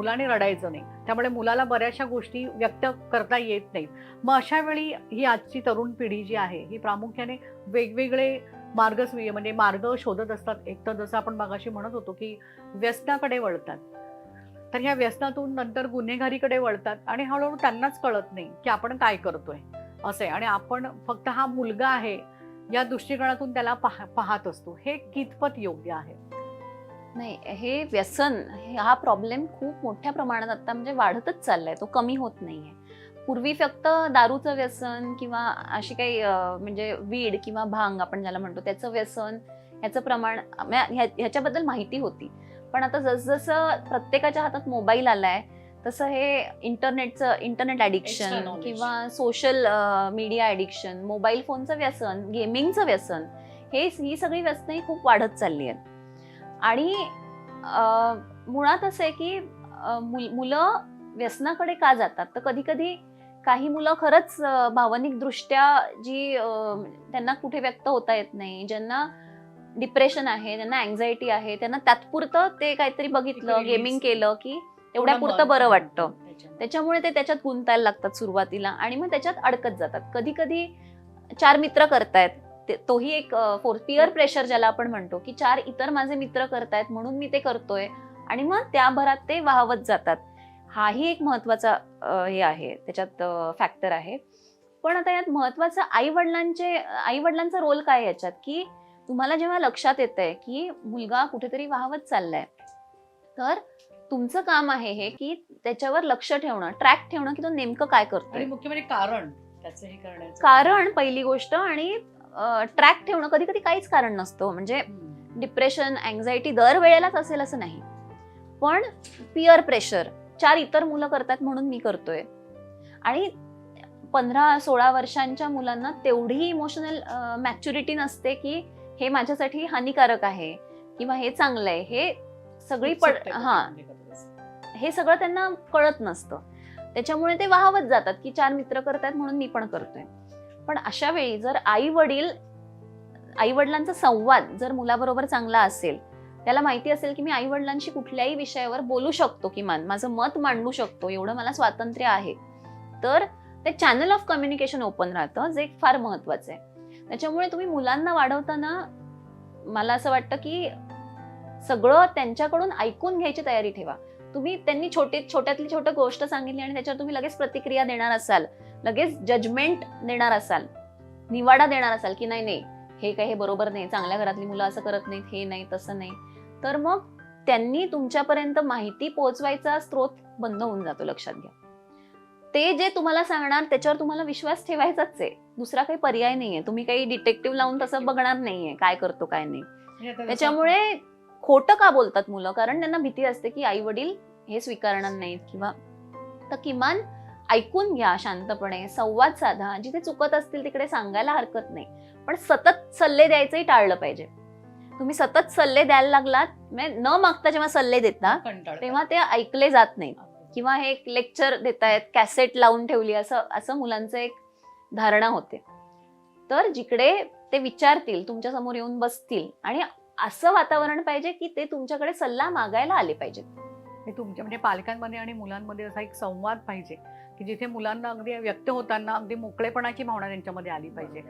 मुलाने रडायचं नाही. त्यामुळे मुलाला बऱ्याचशा गोष्टी व्यक्त करता येत नाहीत. मग अशा वेळी ही आजची तरुण पिढी जी आहे ही प्रामुख्याने वेगवेगळे मार्ग म्हणजे मार्ग शोधत असतात. एक तर जसं आपण मागाशी म्हणत होतो की व्यसनाकडे वळतात. तर ह्या व्यसनातून नंतर गुन्हेगारीकडे वळतात आणि हळूहळू त्यांनाच कळत नाही की आपण काय करतोय. असे आणि आपण फक्त हा मुलगा आहे या दृष्टिकोनातून त्याला पाह पाहत असतो. हे कितपत योग्य आहे? नाही हे व्यसन हे प्रॉब्लेम खूप मोठ्या प्रमाणात आता म्हणजे वाढतच चाललाय. तो कमी होत नाहीये. पूर्वी फक्त दारूचं व्यसन किंवा अशी काही म्हणजे वीड किंवा भांग आपण ज्याला म्हणतो त्याचं व्यसन ह्याचं प्रमाण ह्या- ह्याच्याबद्दल माहिती होती. पण आता जसजसं प्रत्येकाच्या हातात मोबाईल आलाय तसं हे इंटरनेटचं इंटरनेट ॲडिक्शन. किंवा सोशल मीडिया ॲडिक्शन मोबाईल फोनचं व्यसन गेमिंगचं व्यसन हे ही सगळी व्यसनही खूप वाढत चालली आहेत. आणि मुळात असं आहे की मुल- व्यसनाकडे का जातात तर कधी कधी काही मुलं खरंच अं, भावनिकदृष्ट्या जी त्यांना कुठे व्यक्त होता येत नाही ज्यांना डिप्रेशन आहे ज्यांना अँझायटी आहे त्यांना तात्पुरतं ते काहीतरी बघितलं. गेमिंग केलं की तेवढ्या पुरतं बरं वाटतं त्याच्यामुळे. ते त्याच्यात गुंतायला लागतात सुरुवातीला आणि मग त्याच्यात अडकत जातात कधी कधी चार मित्र करतायत तोही एक फोर पिअर प्रेशर ज्याला आपण म्हणतो की चार इतर माझे मित्र करतायत म्हणून मी ते करतोय आणि मग त्या भरात ते वाहवत जातात. हाही एक महत्त्वाचा हे आहे त्याच्यात फॅक्टर आहे. पण आता यात महत्वाचं आई वडिलांचे आई वडिलांचा रोल काय याच्यात? की तुम्हाला जेव्हा लक्षात येत आहे की मुलगा कुठेतरी वाहवत चाललाय तर तुमचं काम आहे हे की त्याच्यावर लक्ष ठेवणं ट्रॅक ठेवणं की तो नेमकं काय आणि करतोय मुख्य म्हणजे कारण त्याचं हे कारण पहिली गोष्ट आणि ट्रॅक ठेवणं कधी कधी काहीच कारण नसतं. म्हणजे. डिप्रेशन अँझायटी दर वेळेलाच असेल असं नाही. पण पिअर प्रेशर चार इतर मुलं करतात म्हणून मी करतोय. आणि पंधरा सोळा वर्षांच्या मुलांना तेवढी इमोशनल मॅच्युरिटी नसते की हे माझ्यासाठी हानिकारक आहे किंवा हे चांगलं आहे. हे सगळी पड हा. हे सगळं त्यांना कळत नसतं. त्याच्यामुळे ते वाहवत जातात की चार मित्र करतायत म्हणून मी पण करतोय. पण अशा वेळी जर आई वडील आई वडिलांचा संवाद जर मुलाबरोबर चांगला असेल त्याला माहिती असेल की मी आई वडिलांशी कुठल्याही विषयावर बोलू शकतो किमान माझं मत मांडू शकतो एवढं मला स्वातंत्र्य आहे तर ते चॅनल ऑफ कम्युनिकेशन ओपन राहतं जे फार महत्वाचं आहे. त्याच्यामुळे तुम्ही मुलांना वाढवताना मला असं वाटतं की सगळं त्यांच्याकडून ऐकून घ्यायची तयारी ठेवा. तुम्ही त्यांनी छोटी छोट्यातली छोटी गोष्ट सांगितली आणि त्याच्यावर तुम्ही लगेच प्रतिक्रिया देणार असाल. लगेच जजमेंट देणार असाल. निवाडा देणार असाल की नाही नाही हे काही हे बरोबर नाही चांगल्या घरातली मुलं असं करत नाहीत हे नाही तसं नाही. तर मग त्यांनी तुमच्यापर्यंत माहिती पोहोचवायचा स्रोत बंद होऊन जातो लक्षात घ्या. ते जे तुम्हाला सांगणार त्याच्यावर तुम्हाला विश्वास ठेवायचाच आहे. दुसरा काही पर्याय नाहीये. तुम्ही काही डिटेक्टिव्ह लावून तसं बघणार नाहीये काय करतो काय नाही. त्याच्यामुळे खोटं का बोलतात मुलं? कारण त्यांना भीती असते की आई वडील हे स्वीकारणार नाहीत किंवा तर किमान ऐकून घ्या शांतपणे संवाद साधा. जिथे चुकत असतील तिकडे सांगायला हरकत नाही. पण सतत सल्ले द्यायचंही टाळलं पाहिजे. तुम्ही सतत सल्ले द्यायला लागलात म्हणजे न मागता जेव्हा सल्ले देता. तेव्हा ते ऐकले जात नाहीत. किंवा हे एक लेक्चर देत आहेत कॅसेट लावून ठेवली असं असं मुलांचं एक धारणा होते. तर जिकडे ते विचारतील तुमच्यासमोर येऊन बसतील आणि असं वातावरण पाहिजे की ते तुमच्याकडे सल्ला मागायला आले पाहिजेत. हे तुमच्या म्हणजे पालकांमध्ये आणि मुलांमध्ये असा एक संवाद पाहिजे की जिथे मुलांना अगदी व्यक्त होताना अगदी मोकळेपणाची भावना त्यांच्यामध्ये आली पाहिजे.